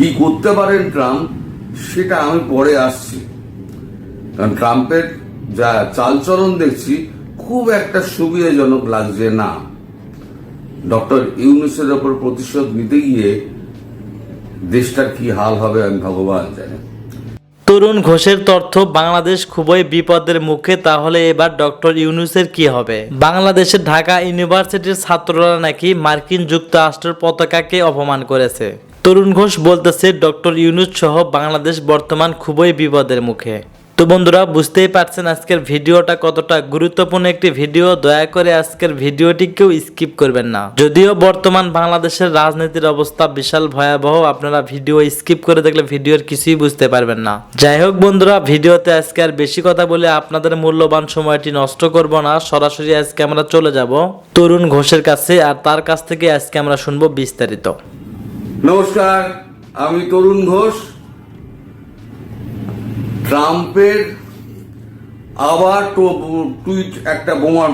কি করতে পারেন ট্রাম্প, সেটা আমি পরে আসছি। কারণ ট্রাম্পের যা চালচলন দেখছি, খুব একটা সুবিধাজনক লাগছে না। ডক্টর ইউনুসের ওপর প্রতিশোধ নিতে গিয়ে দেশটার কি হাল হবে আমি ভগবান জানি। তরুণ ঘোষের তথ্য, বাংলাদেশ খুবই বিপদের মুখে, তাহলে এবার ডক্টর ইউনুসের কি হবে? বাংলাদেশের ঢাকা ইউনিভার্সিটির ছাত্ররা নাকি মার্কিন যুক্তরাষ্ট্রের পতাকাকে অপমান করেছে। তরুণ ঘোষ বলতেছে, ডক্টর ইউনুস সহ বাংলাদেশ বর্তমান খুবই বিপদের মুখে। তো বন্ধুরা, বুঝতেই পারছেন আজকের ভিডিওটা কতটা গুরুত্বপূর্ণ একটি ভিডিও। দয়া করে আজকের ভিডিওটি কেউ স্কিপ করবেন না। যদিও বর্তমান বাংলাদেশের রাজনীতির অবস্থা বিশাল ভয়াবহ, আপনারা ভিডিও স্কিপ করে দেখলে ভিডিওর কিছুই বুঝতে পারবেন না। যাই হোক বন্ধুরা, ভিডিওতে আজকে আর বেশি কথা বলে আপনাদের মূল্যবান সময়টি নষ্ট করব না, সরাসরি আজকে আমরা চলে যাব তরুণ ঘোষের কাছে, আর তার কাছ থেকে আজকে আমরা শুনব বিস্তারিত। নমস্কার, আমি তরুণ ঘোষ। ট্রাম্পের আবার টুইট একটা বোমা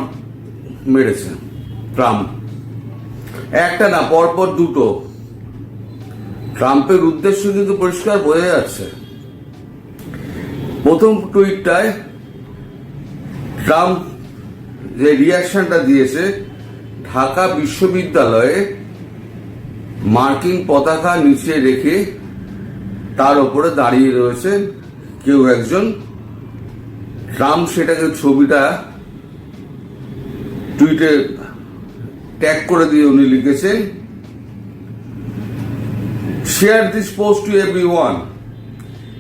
মেরেছে, ট্রাম্প। একটা না, পরপর দুটো। ট্রাম্পের উদ্দেশ্য কিন্তু পরিষ্কার বোঝা যাচ্ছে। প্রথম টুইটটায় ট্রাম্প যে রিয়াকশনটা দিয়েছে, ঢাকা বিশ্ববিদ্যালয়ে মার্কিন পতাকা নিচে রেখে তার উপরে দাঁড়িয়ে রয়েছে কেউ একজন। ট্রাম্প সেটাকে ছবিটা টুইটে ট্যাগ করে দিয়ে উনি লিখেছেন share this post to every one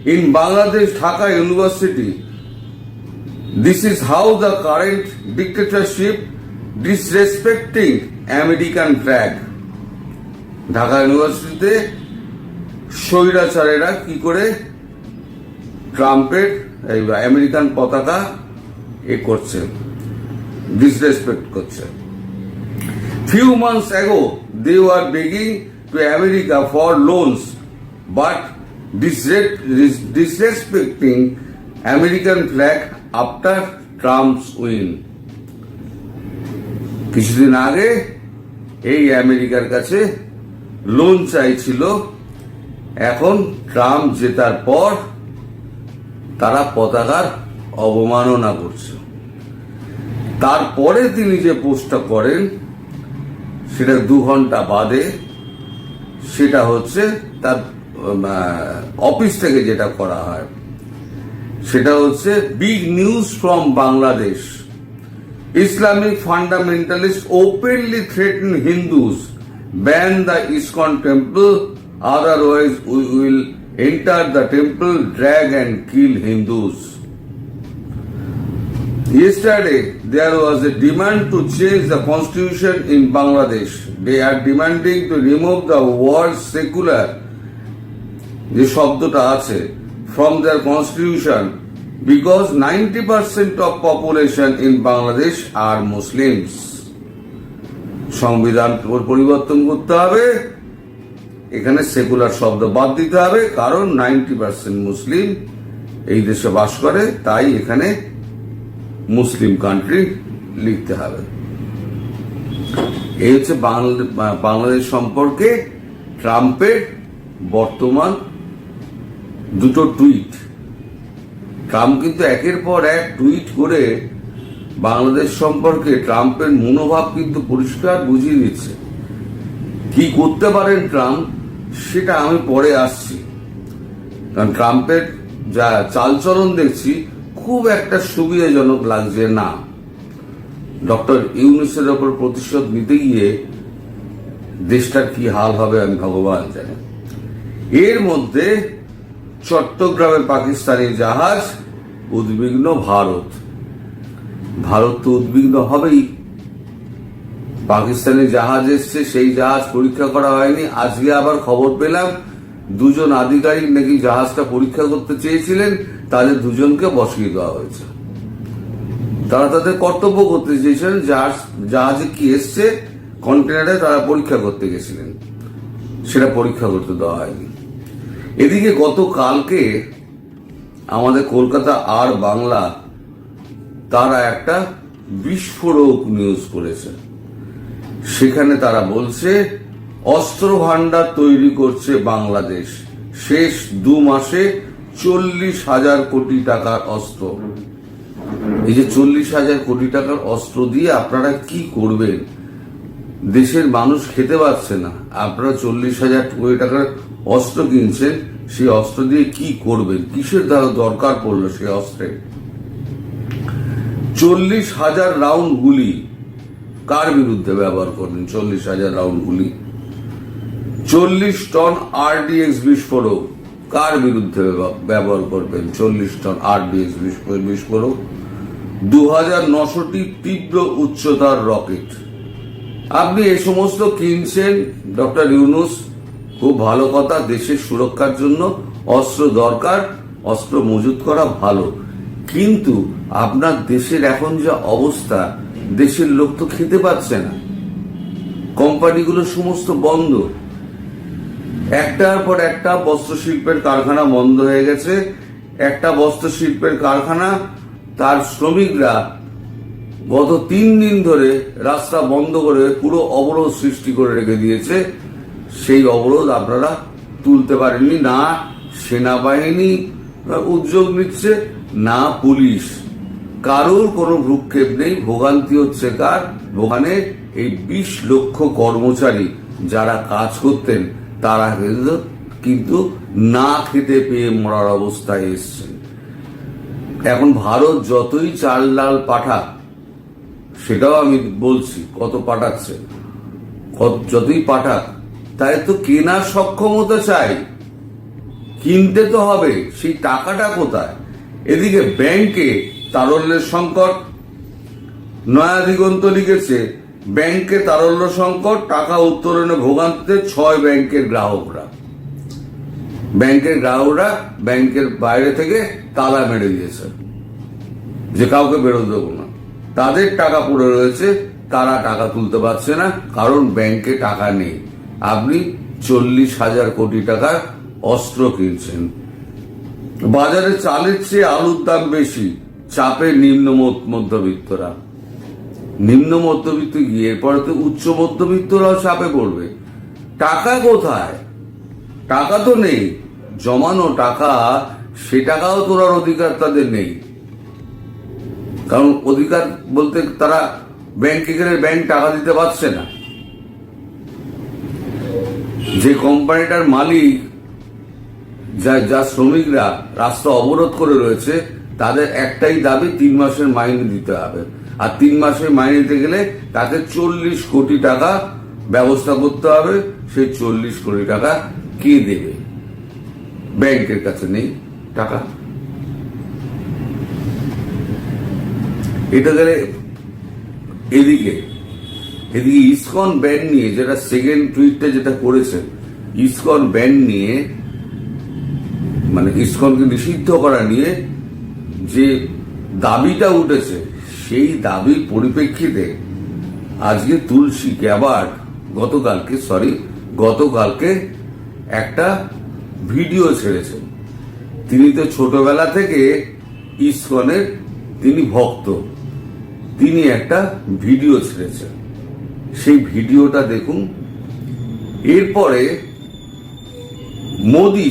in Bangladesh Dhaka university this is how the current dictatorship disrespecting American flag Dhaka ইউনিভার্সিটিতে স্বৈরাচারেরা কি করে ট্রাম্পের এই আমেরিকান পতাকা এ করছে ডিসরেসপেক্ট করছে। Few months ago they are begging to America for loans but disrespecting American flag after Trump's win কিছুদিন আগে এই আমেরিকার কাছে লোন চাইছিল। এখন ট্রাম্প জেতার পর তারা পতাকার অবমাননা করছে। তারপরে তিনি যে পোস্টটা করেন সেটা দু ঘণ্টা বাদে সেটা হচ্ছে তার অফিস থেকে যেটা করা হয় সেটা হচ্ছে big news from Bangladesh. Islamic fundamentalist openly threaten Hindus, ban the ISKCON temple, otherwise we will enter the temple, drag and kill Hindus. Yesterday, there was a demand to change the constitution in Bangladesh. They are demanding to remove the word secular, যে শব্দটা আছে, from their constitution because 90% of population in Bangladesh are Muslims. সংবিধান পরিবর্তন করতে হবে। এখানে secular শব্দ বাদ দিতে হবে, কারণ নাইনটি পার্সেন্ট মুসলিম এই দেশে বাস করে, তাই এখানে মুসলিম কান্ট্রি লিখতে হবে। এই হচ্ছে বাংলা- বাংলাদেশ সম্পর্কে ট্রাম্পের বর্তমান দুটো টুইট ট্রাম্প কিন্তু একের পর এক টুইট করে বাংলাদেশ সম্পর্কে ট্রাম্পের মনোভাব কিন্তু পরিষ্কার বুঝিয়ে দিচ্ছে। কি করতে পারেন ট্রাম্প, সেটা আমি পরে আসছি। কারণ ট্রাম্পের যা চালচলন দেখছি, খুব একটা সুবিধাজনক লাগছে না। ডক্টর ইউনিসের ওপর প্রতিশোধ নিতে গিয়ে দেশটার কি হাল হবে আমি ভগবান জানি। এর মধ্যে চট্টগ্রামে পাকিস্তানি জাহাজ, উদ্বিগ্ন ভারত। ভারত তো উদ্বিগ্ন হবেই। পাকিস্তানি জাহাজ এসছে, সেই জাহাজ পরীক্ষা করা হয়নি। আজকে আবার খবর পেলাম, দুজন আধিকারিক নাকি জাহাজটা পরীক্ষা করতে চেয়েছিলেন, তাদের দুজনকে বসিয়ে দেওয়া হয়েছে। তারা তাদের কর্তব্য করতে চেয়েছিলেন, জাহাজ, জাহাজে কি এসছে কন্টেনারে তারা পরীক্ষা করতে গেছিলেন। সেটা পরীক্ষা করতে দেওয়া হয়নি। এদিকে গতকালকে আমাদের কলকাতা আর বাংলা তারা একটা বিস্ফোরক নিউজ করেছে। সেখানে তারা বলছে অস্ত্র ভান্ডার তৈরি করছে বাংলাদেশ। শেষ দু মাসে চল্লিশ হাজার কোটি টাকার অস্ত্র। এই যে চল্লিশ হাজার কোটি টাকার অস্ত্র দিয়ে আপনারা কি করবেন? দেশের মানুষ খেতে পারছে না। আপনারা চল্লিশ হাজার কোটি টাকার অস্ত্র কিনছেন, সেই অস্ত্র দিয়ে কি করবেন? কিসের দ্বারা দরকার পড়ল সেই অস্ত্রে? চল্লিশ হাজার রাউন্ড গুলি। কার বিরুদ্ধে ব্যবহার করবেন? চল্লিশ হাজার রাউন্ড গুলি। চল্লিশ টন আরডিএক্স বিস্ফোরক। কার বিরুদ্ধে ব্যবহার করবেন? চল্লিশ টন আরডিএক্স বিস্ফোরক। দু হাজার নশোটি তীব্র উচ্চতার রকেট। আপনি এ সমস্ত কিনছেন, ডক্টর ইউনুস, খুব ভালো কথা, দেশের সুরক্ষার জন্য অস্ত্র দরকার, অস্ত্র মজুত করা ভালো। কিন্তু আপনার দেশের এখন যা অবস্থা, দেশের লোক তো খেতে পাচ্ছে না। কোম্পানিগুলো সমস্ত বন্ধ। একটার পর একটা বস্ত্রশিল্পের কারখানা বন্ধ হয়ে গেছে। একটা বস্ত্রশিল্পের কারখানা, তার শ্রমিকরা গত তিন দিন ধরে রাস্তা বন্ধ করে পুরো অবরোধ সৃষ্টি করে রেখে দিয়েছে। সেই অবরোধ আপনারা তুলতে পারেননি। না সেনাবাহিনী উদ্যোগ নিচ্ছে, না পুলিশ। কারোর কোনো ভ্রুক্ষেপ নেই, ভোগান্তি হচ্ছে কার? ওখানে এই বিশ লক্ষ কর্মচারী যারা কাজ করতেন, তারা কিন্তু না খেতে পেয়ে মরার অবস্থায় এসছেন। এখন ভারত যতই চাল ডাল পাঠাক, সেটাও আমি বলছি, কত পাঠাচ্ছে? যতই পাঠাক, তাই তো কেনার সক্ষমতা চাই। কিনতে তো হবে, সেই টাকাটা কোথায়? এদিকে ব্যাংকে তারল্যের সংকট নয়া দিগন্ত লিখেছে, ব্যাংকে তারল্য সংকট, টাকা উত্তোলনে ভোগান্তিতে ছয় ব্যাংকের গ্রাহকরা। ব্যাংকের গ্রাহকরা ব্যাংকের বাইরে থেকে তালা মেরে দিয়েছে। যে কাউকে বেরোতে দেবো না। তাদের টাকা পড়ে রয়েছে, তারা টাকা তুলতে পারছে না, কারণ ব্যাংকে টাকা নেই। আপনি চল্লিশ হাজার কোটি টাকার অস্ত্র কিনছেন। বাজারে চালের চেয়ে আলুর দাম বেশি। চাপে নিম্ন মধ্যবিত্তরা। নিম্ন মধ্যবিত্ত গিয়ে এরপরে তো উচ্চ মধ্যবিত্তরাও চাপে পড়বে। টাকা কোথায়? টাকা তো নেই। জমানো টাকা, সে টাকাও তোলার অধিকার তাদের নেই। কারণ অধিকার বলতে তারা ব্যাংকে গেলে ব্যাংক টাকা দিতে পারছে না। যে কোম্পানিটার মালিক যা যা শ্রমিকরা রাস্তা অবরোধ করে রয়েছে, তাদের একটাই দাবি, তিন মাসের মাইনে দিতে হবে। আর তিন মাসের মাইনে দিতে গেলে তাকে চল্লিশ কোটি টাকা ব্যবস্থা করতে হবে। সেই চল্লিশ কোটি টাকা কে দেবে? ব্যাংকের কাছে নেই টাকা। এটা গেলে এদিকে এদিকে ইসকন ব্যান্ড নিয়ে যেটা সেকেন্ড টুইটটা যেটা করেছেন ইসকন ব্যান্ড নিয়ে মানে ইসকনকে নিষিদ্ধ করা নিয়ে যে দাবিটা উঠেছে, সেই দাবির পরিপ্রেক্ষিতে আজকে তুলসী গ্যাবার্ড গতকালকে, সরি, গতকালকে একটা ভিডিও ছেড়েছেন। তিনি তো ছোটবেলা থেকে ইসকনের তিনি ভক্ত। তিনি একটা ভিডিও ছেড়েছেন। সেই ভিডিওটা দেখুন। এরপরে মোদি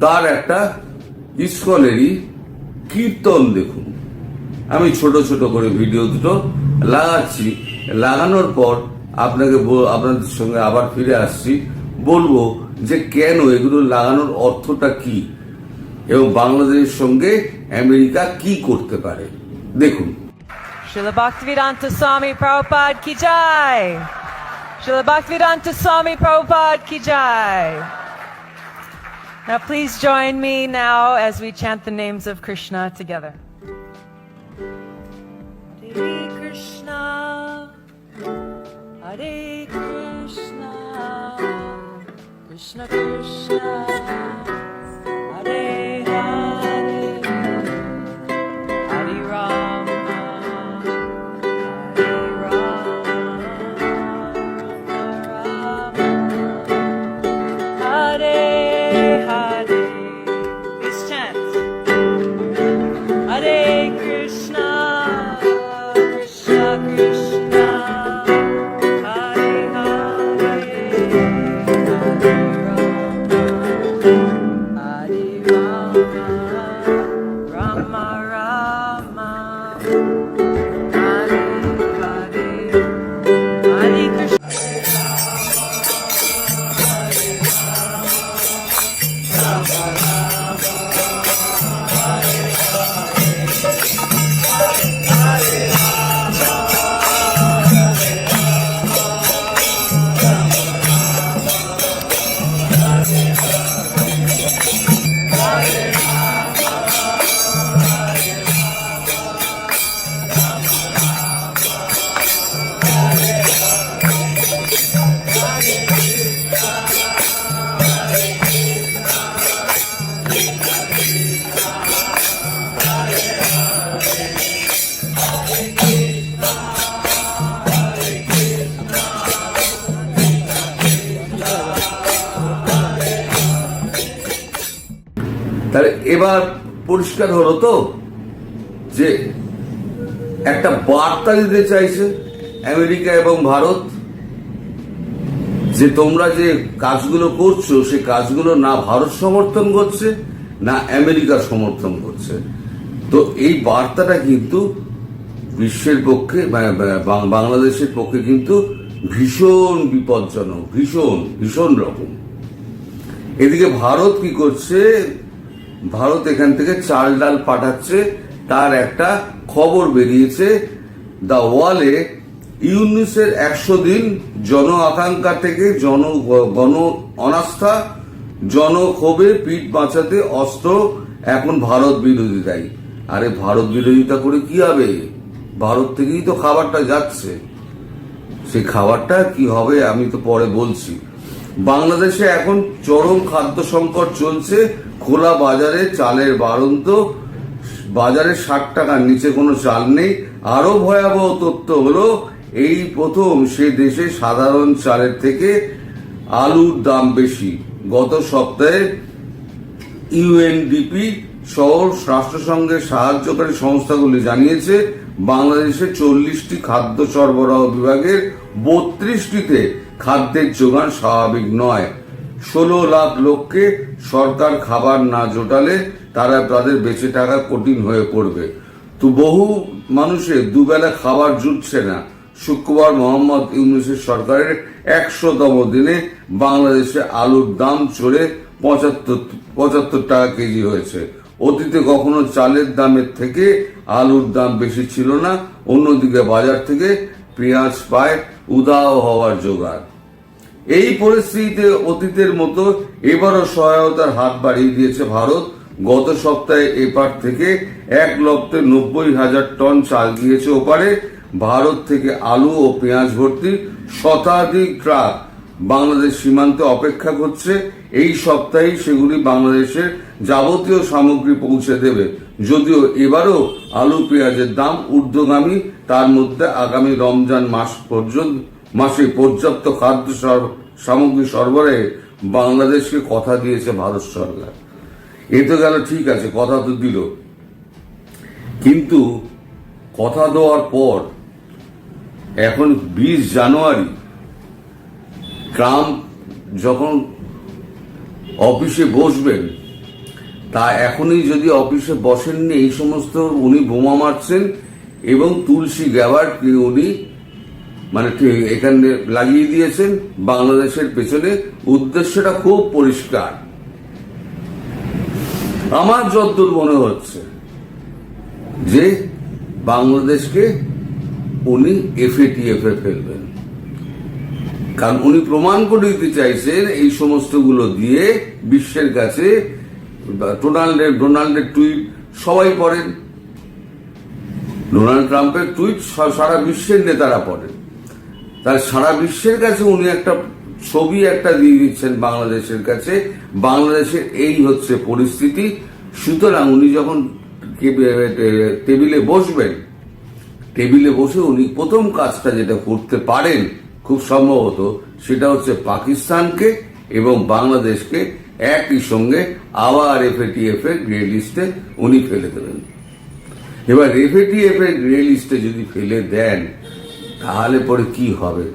তার একটা ইস্কনেরই কীর্তন দেখুন। আমি ছোট ছোট করে ভিডিও দুটো লাগাচ্ছি। লাগানোর পর আপনাকে আপনাদের সঙ্গে আবার ফিরে আসছি। বলব যে কেন এগুলো লাগানোর অর্থটা কি? এবং বাংলাদেশের সঙ্গে আমেরিকা কি করতে পারে? দেখুন। Srila Bhaktivedanta Swami Prabhupada. Now please join me now as we chant the names of Krishna together. Hare Krishna, Hare Krishna, Krishna Krishna, পরিষ্কার হলো তো যে একটা বার্তা দিতে চাইছে আমেরিকা এবং ভারত যে তোমরা যে কাজগুলো করছ, সে কাজগুলো না ভারত সমর্থন করছে, না আমেরিকা সমর্থন করছে। তো এই বার্তাটা কিন্তু বিশ্বের পক্ষে বাংলাদেশের পক্ষে কিন্তু ভীষণ বিপজ্জনক, ভীষণ ভীষণ রকম। এদিকে ভারত কি করছে? ভারত এখান থেকে চাল ডাল পাঠাচ্ছে, তার একটা খবর বেরিয়েছে। দা ওয়ালে ইউনিসের একশো দিন জন আকাঙ্ক্ষা থেকে জন গণ অনাস্থা জনক্ষোভে পিঠ বাঁচাতে অস্ত্র, এখন ভারত বিরোধী দায়ী। আরে ভারত বিরোধিতা করে কি হবে? ভারত থেকেই তো খাবারটা যাচ্ছে। সেই খাবারটা কি হবে আমি তো পরে বলছি। বাংলাদেশে এখন চরম খাদ্য সংকট চলছে খোলা বাজারে চালের বারন্ত বাজারে ষাট টাকার নিচে কোনো চাল নেই। আরও ভয়াবহ তথ্য হলো, এই প্রথম সে দেশে সাধারণ চালের থেকে আলুর দাম বেশি। গত সপ্তাহে ইউএনডিপি সহ রাষ্ট্রসংঘের সাহায্যকারী সংস্থাগুলি জানিয়েছে, বাংলাদেশে চল্লিশটি খাদ্য সরবরাহ বিভাগের বত্রিশটিতে খাদ্যের যোগান স্বাভাবিক নয়। ষোলো লাখ লোককে সরকার খাবার না জোটালে তারা তাদের বেঁচে থাকা কঠিন হয়ে পড়বে। তো বহু মানুষের দুবেলা খাবার জুটছে না। শুক্রবার মোহাম্মদ ইউনুসের সরকারের একশোতম দিনে বাংলাদেশে আলুর দাম চড়ে পঁচাত্তর পঁচাত্তর টাকা কেজি হয়েছে। অতীতে কখনো চালের দামের থেকে আলুর দাম বেশি ছিল না। অন্যদিকে বাজার থেকে পেঁয়াজ পায় উদাও হওয়ার জোগাড় এই পরিস্থিতিতে অতীতের মতো এবারও সহায়তার হাত বাড়িয়ে দিয়েছে ভারত। গত সপ্তাহে এপার থেকে এক লক্ষ নব্বই হাজার টন চাল গিয়েছে ওপারে। ভারত থেকে আলু ও পেঁয়াজ ভর্তি শতাধিক ট্রাক বাংলাদেশ সীমান্তে অপেক্ষা করছে। এই সপ্তাহেই সেগুলি বাংলাদেশের যাবতীয় সামগ্রী পৌঁছে দেবে। যদিও এবারও আলু পেঁয়াজের দাম ঊর্ধ্বগামী, তার মধ্যে আগামী রমজান মাস পর্যন্ত মাসে পর্যাপ্ত খাদ্য সামগ্রী সরবরাহে বাংলাদেশকে কথা দিয়েছে ভারত সরকার। এ তো গেল, ঠিক আছে, কথা তো দিল। কিন্তু কথা দেওয়ার পর এখন বিশ জানুয়ারি, ট্রাম্প যখন অফিসে বসবেন, তা এখনই যদি অফিসে বসেননি, এই সমস্ত উনি বোমা মারছেন এবং তুলসী গ্যাবার্ডকে উনি মানে এখানে লাগিয়ে দিয়েছেন, বাংলাদেশের পেছনে উদ্দেশ্যটা খুব পরিষ্কার। আমার যদ্দূর মনে হচ্ছে যে বাংলাদেশকে উনি এফএটিএফ ফেলবেন। কারণ উনি প্রমাণ করে দিতে চাইছেন এই সমস্তগুলো দিয়ে বিশ্বের কাছে, ডোনাল্ডের ডোনাল্ডের টুইট সবাই পড়েন। ডোনাল্ড ট্রাম্পের টুইট সারা বিশ্বের নেতারা পড়েন। তার সারা বিশ্বের কাছে উনি একটা ছবি একটা দিয়ে দিচ্ছেন বাংলাদেশের কাছে। বাংলাদেশের এই হচ্ছে পরিস্থিতি। সুতরাং উনি যখন টেবিলে বসবেন, টেবিলে বসে উনি প্রথম কাজটা যেটা করতে পারেন, খুব সম্ভবত সেটা হচ্ছে পাকিস্তানকে এবং বাংলাদেশকে একই সঙ্গে আবার এফএটিএফ এর গ্রে লিস্টে উনি ফেলে দেবেন। এবার এফএটিএফ এর গ্রে লিস্টে যদি ফেলে দেন তাহলে পরে কি হবে?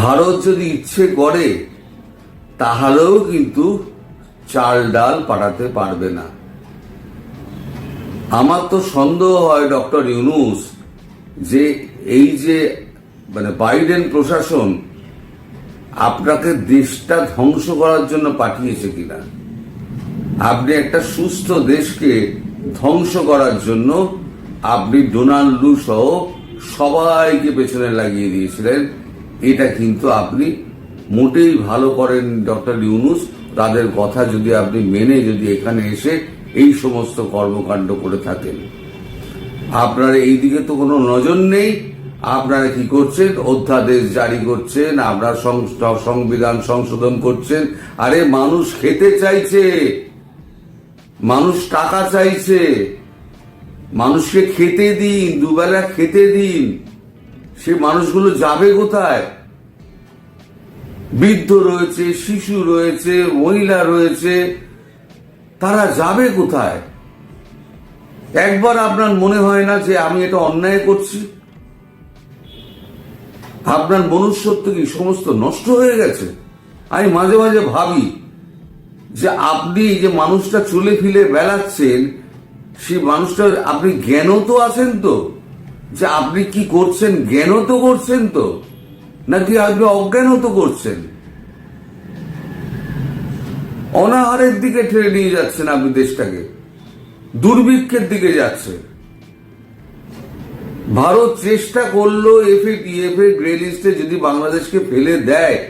ভারত যদি ইচ্ছে করে, তাহলেও কিন্তু চাল ডাল পাঠাতে পারবে না। আমার তো সন্দেহ হয়, ডক্টর ইউনুস, যে এই যে মানে বাইডেন প্রশাসন আপনাকে দেশটা ধ্বংস করার জন্য পাঠিয়েছে কিনা? আপনি একটা সুস্থ দেশকে ধ্বংস করার জন্য আপনি ডোনাল্ড লু সহ সবাইকে পেছনে লাগিয়ে দিয়েছিলেন। এটা কিন্তু আপনি মোটেই ভালো করেন ডক্টর ইউনুস। তাদের কথা যদি আপনি মেনে যদি এখানে এসে এই সমস্ত কর্মকাণ্ড করে থাকেন। আপনার এই দিকে তো কোনো নজর নেই। আপনারা কি করছেন? অধ্যাদেশ জারি করছেন, আপনার সংবিধান সংশোধন করছেন। আরে মানুষ খেতে চাইছে। মানুষ টাকা চাইছে। মানুষকে খেতে দিন, দুবেলা খেতে দিন। সে মানুষগুলো যাবে কোথায়? বৃদ্ধ রয়েছে, শিশু রয়েছে, মহিলা রয়েছে, তারা যাবে কোথায়? একবার আপনার মনে হয় না যে আমি এটা অন্যায় করছি? আপনার মনুষ্যত্ব কি সমস্ত নষ্ট হয়ে গেছে? আমি মাঝে মাঝে ভাবি যে আপনি যে মানুষটা চলে ফিলে বেড়াচ্ছেন সেই মানুষটা আপনি জ্ঞান তো আছেন তো। যে আপনি কি করছেন জ্ঞান তো করছেন তো? নাকি আপনি অজ্ঞান তো করছেন? অনাহারের দিকে ঠেলে নিয়ে যাচ্ছেন আপনি দেশটাকে। দুর্ভিক্ষের দিকে যাচ্ছে ভারত চেষ্টা করল এফএ, টিএফএ, গ্রে লিস্টে যদি বাংলাদেশকে ফেলে দেয়,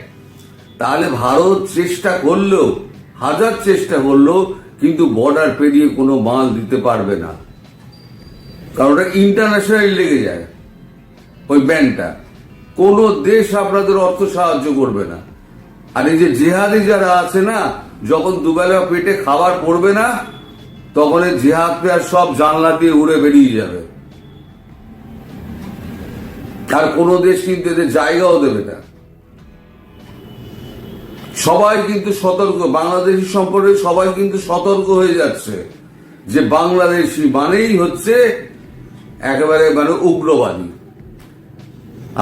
তাহলে ভারত চেষ্টা করলেও হাজার চেষ্টা করল কিন্তু বর্ডার পেরিয়ে কোনো মাল দিতে পারবে না। কারণ ওটা ইন্টারন্যাশনাল লেগে যায়, ওই ব্যানটা কোনো দেশ আপনাদের অর্থ সাহায্য করবে না। আর এই যে জেহাদি যারা আছে না, যখন দুবেলা পেটে খাবার পড়বে না, তখন এই জেহাদ পেয়ার সব জানলা দিয়ে উড়ে বেরিয়ে যাবে। আর কোনো দেশ কিন্তু এদের জায়গাও দেবে না। সবাই কিন্তু সতর্ক, বাংলাদেশি সম্পর্কে সবাই কিন্তু সতর্ক হয়ে যাচ্ছে যে বাংলাদেশি মানেই হচ্ছে একেবারে মানে উগ্রবাদী।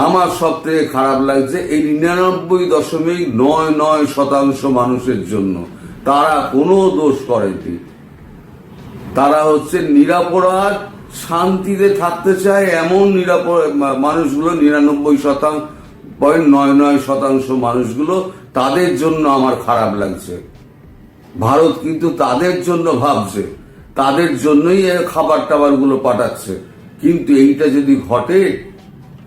আমার সব থেকে খারাপ লাগছে এই নিরানব্বই দশমিক নয় নয় শতাংশ মানুষের জন্য। তারা কোনো দোষ করেনি। তারা হচ্ছে নিরাপরাধ, শান্তিতে থাকতে চায় এমন নিরাপদ মানুষগুলো, নিরানব্বই শতাংশ পয়েন্ট নয় নয় শতাংশ মানুষগুলো তাদের জন্য আমার খারাপ লাগছে। ভারত কিন্তু তাদের জন্য ভাবছে, তাদের জন্যই খাবার টাবারগুলো পাঠাচ্ছে। কিন্তু এইটা যদি ঘটে,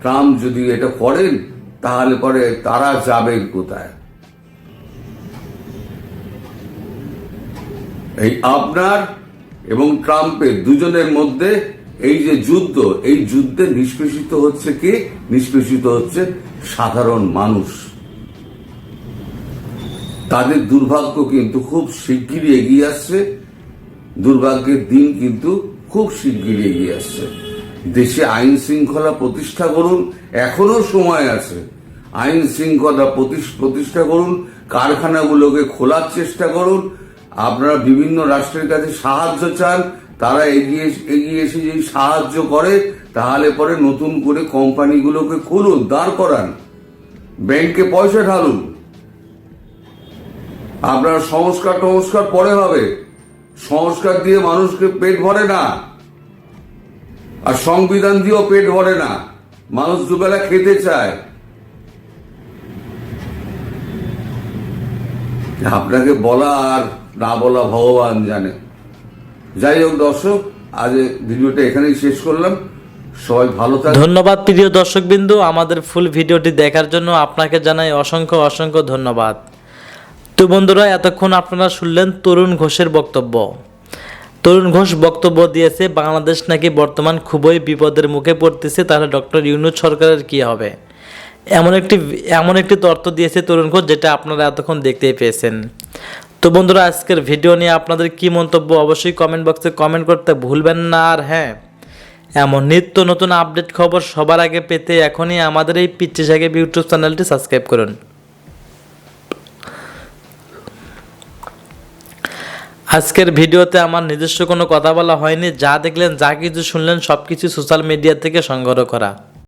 ট্রাম্প যদি এটা করেন, তাহলে পরে তারা যাবেন কোথায়? এই আপনার এবং ট্রাম্পের দুজনের মধ্যে এই যে যুদ্ধ, এই যুদ্ধে নিষ্পেষিত হচ্ছে কে? নিষ্পেষিত হচ্ছে সাধারণ মানুষ। তাদের দুর্ভাগ্য কিন্তু খুব শিগগিরই এগিয়ে আসছে। দুর্ভাগ্যের দিন কিন্তু খুব শিগগিরই এগিয়ে আসছে। দেশে আইন শৃঙ্খলা প্রতিষ্ঠা করুন, এখনও সময় আছে। আইন শৃঙ্খলা প্রতিষ্ঠা করুন, কারখানাগুলোকে খোলার চেষ্টা করুন। আপনারা বিভিন্ন রাষ্ট্রের কাছে সাহায্য চান, তারা এগিয়ে এগিয়ে এসে যদি সাহায্য করে, তাহলে পরে নতুন করে কোম্পানিগুলোকে খুলুন, দাঁড় করান। ব্যাংকে পয়সা ঢালুন। আপনার সংস্কার টংস্কার পরে হবে। সংস্কার দিয়ে মানুষকে পেট ভরে না। আর সংবিধান দিয়েও পেট ভরে না। মানুষ দুবেলা খেতে চায়। আপনাকে বলা আর না বলা ভগবান জানে। যাই হোক দর্শক, আজ ভিডিওটা এখানেই শেষ করলাম। সবাই ভালো থাকবেন। ধন্যবাদ প্রিয় দর্শকবিন্দু। আমাদের ফুল ভিডিওটি দেখার জন্য আপনাকে জানাই অসংখ্য অসংখ্য ধন্যবাদ। তো বন্ধুরা, এতক্ষণ আপনারা শুনলেন তরুণ ঘোষের বক্তব্য। তরুণ ঘোষ বক্তব্য দিয়েছে, বাংলাদেশ নাকি বর্তমান খুবই বিপদের মুখে পড়তেছে, তাহলে ডক্টর ইউনুস সরকারের কি হবে? এমন একটি এমন একটি তথ্য দিয়েছে তরুণ ঘোষ, যেটা আপনারা এতক্ষণ দেখতেই পেয়েছেন। তো বন্ধুরা, আজকের ভিডিও নিয়ে আপনাদের কি মন্তব্য, অবশ্যই কমেন্ট বক্সে কমেন্ট করতে ভুলবেন না, আর হ্যাঁ এমন নিত্য নতুন আপডেট খবর সবার আগে পেতে এখনই আমাদের এই পিচ্ছি সাহেব ইউটিউব চ্যানেলটি সাবস্ক্রাইব করুন। আজকের ভিডিওতে আমার নিজস্ব কোনো কথা বলা হয়নি, যা দেখলেন, যা কিছু শুনলেন সব কিছু সোশ্যাল মিডিয়া থেকে সংগ্রহ করা।